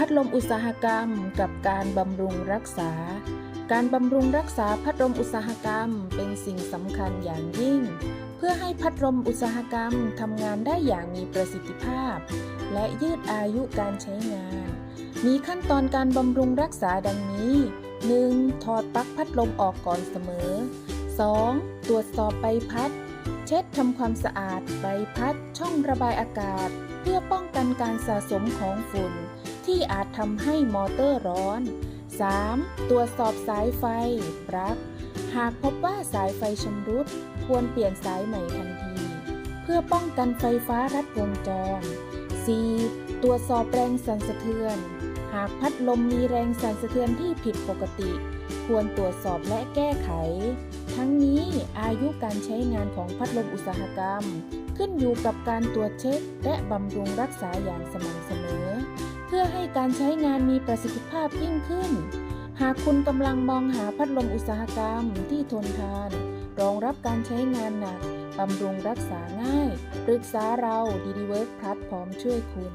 พัดลมอุตสาหกรรม กับการบำรุงรักษา การบำรุงรักษาพัดลมอุตสาหกรรม เป็นสิ่งสำคัญอย่างยิ่ง เพื่อให้พัดลมอุตสาหกรรมทำงานได้อย่างมีประสิทธิภาพ และยืดอายุการใช้งาน มีขั้นตอนการบำรุงรักษาดังนี้ 1. ถอดปลั๊กพัดลมออกก่อนเสมอ 2. ตรวจสอบใบพัด เช็ดทำความสะอาดใบพัดช่องระบายอากาศ เพื่อป้องกันการสะสมของฝุ่น ที่อาจทำให้มอเตอร์ร้อน 3. ตรวจสอบสายไฟ ปลั๊ก หากพบว่าสายไฟชำรุด ควรเปลี่ยนสายใหม่ทันที เพื่อป้องกันไฟฟ้ารัดวงจร 4. ตรวจสอบแรงสั่นสะเทือน หากพัดลมมีแรงสั่นสะเทือนที่ผิดปกติ ควรตรวจสอบและแก้ไข ทั้งนี้อายุการใช้งานของพัดลมอุตสาหกรรม ขึ้นอยู่กับการตรวจเช็ค และบำรุงรักษาอย่างสม่ำเสมอ เพื่อให้การใช้งานมีประสิทธิภาพยิ่งขึ้น หากคุณกำลังมองหาพัดลมอุตสาหกรรมที่ทนทาน รองรับการใช้งานหนักบำรุงรักษาง่าย ปรึกษาเราดีดีเวิร์กพลัดพร้อมช่วยคุณ